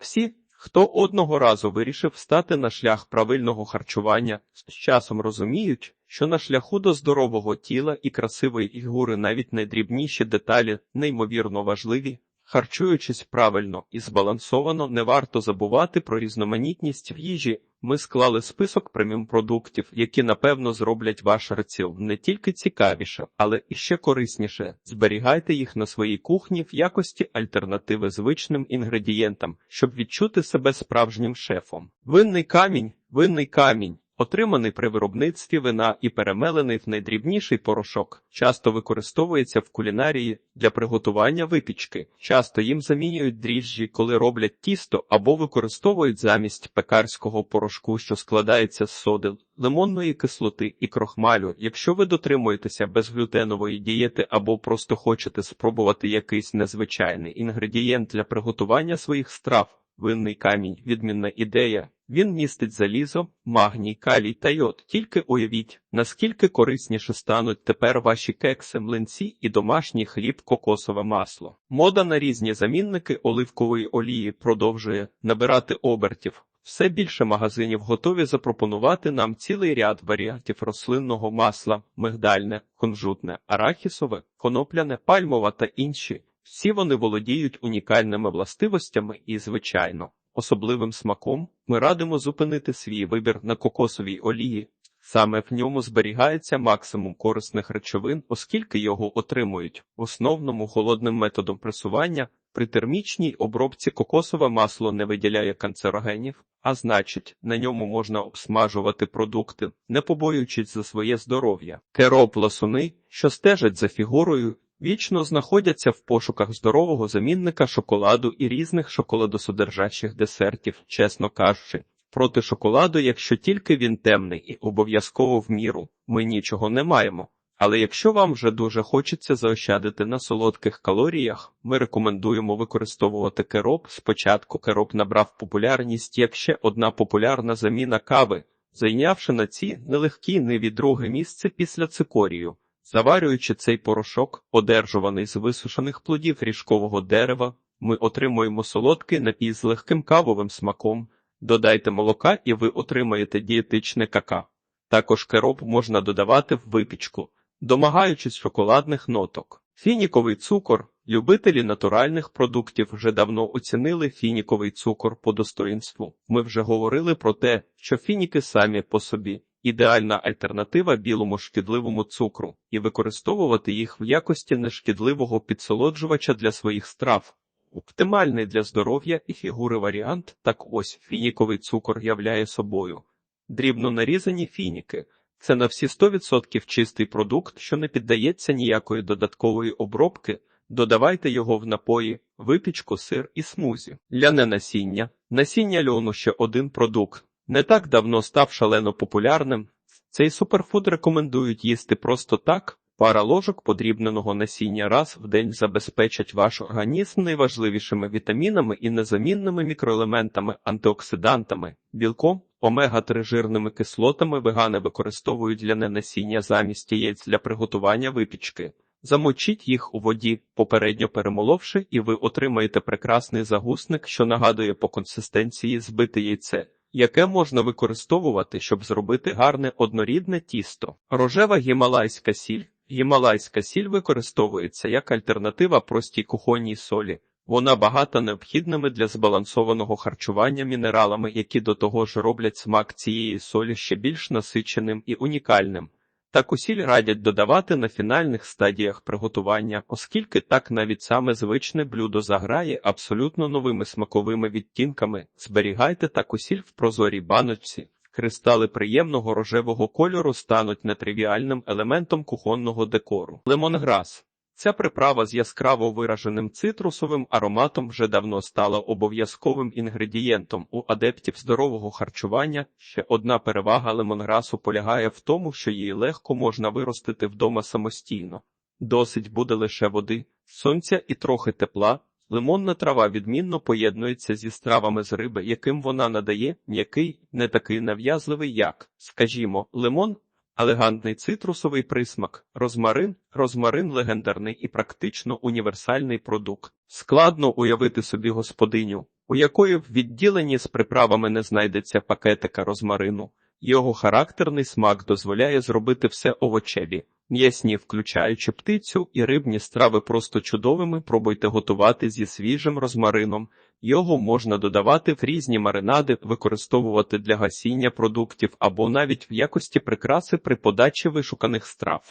Всі, хто одного разу вирішив стати на шлях правильного харчування, з часом розуміють, що на шляху до здорового тіла і красивої фігури навіть найдрібніші деталі неймовірно важливі. Харчуючись правильно і збалансовано, не варто забувати про різноманітність в їжі. Ми склали список преміум продуктів, які напевно зроблять ваш раціон не тільки цікавіше, але і ще корисніше. Зберігайте їх на своїй кухні в якості альтернативи звичним інгредієнтам, щоб відчути себе справжнім шефом. Винний камінь, винний камінь. Отриманий при виробництві вина і перемелений в найдрібніший порошок, часто використовується в кулінарії для приготування випічки. Часто їм замінюють дріжджі, коли роблять тісто або використовують замість пекарського порошку, що складається з соди, лимонної кислоти і крохмалю. Якщо ви дотримуєтеся безглютенової дієти або просто хочете спробувати якийсь незвичайний інгредієнт для приготування своїх страв. Винний камінь відмінна ідея. Він містить залізо, магній, калій та йод. Тільки уявіть, наскільки корисніше стануть тепер ваші кекси, млинці і домашній хліб, кокосове масло. Мода на різні замінники оливкової олії продовжує набирати обертів. Все більше магазинів готові запропонувати нам цілий ряд варіантів рослинного масла, мигдальне, кунжутне, арахісове, конопляне, пальмове та інші. Всі вони володіють унікальними властивостями і, звичайно, особливим смаком. Ми радимо зупинити свій вибір на кокосовій олії. Саме в ньому зберігається максимум корисних речовин, оскільки його отримують в основному холодним методом пресування. При термічній обробці кокосове масло не виділяє канцерогенів, а значить, на ньому можна обсмажувати продукти, не побоюючись за своє здоров'я. Кероп ласуни, що стежать за фігурою, вічно знаходяться в пошуках здорового замінника шоколаду і різних шоколадосодержащих десертів, чесно кажучи. Проти шоколаду, якщо тільки він темний і обов'язково в міру, ми нічого не маємо. Але якщо вам вже дуже хочеться заощадити на солодких калоріях, ми рекомендуємо використовувати кероп. Спочатку кероп набрав популярність як ще одна популярна заміна кави, зайнявши на ці нелегкі ниві друге місце після цикорію. Заварюючи цей порошок, одержуваний з висушених плодів ріжкового дерева, ми отримуємо солодкий напій з легким кавовим смаком. Додайте молока і ви отримаєте дієтичне кака. Також кероп можна додавати в випічку, домагаючись шоколадних ноток. Фініковий цукор. Любителі натуральних продуктів вже давно оцінили фініковий цукор по достоїнству. Ми вже говорили про те, що фініки самі по собі ідеальна альтернатива білому шкідливому цукру, і використовувати їх в якості нешкідливого підсолоджувача для своїх страв. Оптимальний для здоров'я і фігури варіант, так ось фініковий цукор являє собою. Дрібно нарізані фініки це на всі 100% чистий продукт, що не піддається ніякої додаткової обробки. Додавайте його в напої, випічку, сир і смузі. Ляне насіння. Насіння льону ще один продукт. Не так давно став шалено популярним. Цей суперфуд рекомендують їсти просто так. Пара ложок подрібненого насіння раз в день забезпечать ваш організм найважливішими вітамінами і незамінними мікроелементами, антиоксидантами, білком, омега-3 жирними кислотами вегани використовують ляне насіння замість яєць для приготування випічки. Замочіть їх у воді, попередньо перемоловши, і ви отримаєте прекрасний загусник, що нагадує по консистенції збите яйце яке можна використовувати, щоб зробити гарне однорідне тісто. Рожева гімалайська сіль. Гімалайська сіль використовується як альтернатива простій кухонній солі. Вона багата необхідними для збалансованого харчування мінералами, які до того ж роблять смак цієї солі ще більш насиченим і унікальним. Таку усіль радять додавати на фінальних стадіях приготування, оскільки так навіть саме звичне блюдо заграє абсолютно новими смаковими відтінками. Зберігайте таку сіль в прозорій баночці. Кристали приємного рожевого кольору стануть нетривіальним елементом кухонного декору. Лемонграс Ця приправа з яскраво вираженим цитрусовим ароматом вже давно стала обов'язковим інгредієнтом у адептів здорового харчування. Ще одна перевага лемонграсу полягає в тому, що її легко можна виростити вдома самостійно. Досить буде лише води, сонця і трохи тепла. Лимонна трава відмінно поєднується зі стравами з риби, яким вона надає м'який, не такий нав'язливий, як, скажімо, лимон елегантний цитрусовий присмак, розмарин, розмарин легендарний і практично універсальний продукт. Складно уявити собі господиню, у якої в відділенні з приправами не знайдеться пакетика розмарину. Його характерний смак дозволяє зробити все овочеві, м'ясні, включаючи птицю і рибні страви просто чудовими. Пробуйте готувати зі свіжим розмарином. Його можна додавати в різні маринади, використовувати для гасіння продуктів або навіть в якості прикраси при подачі вишуканих страв.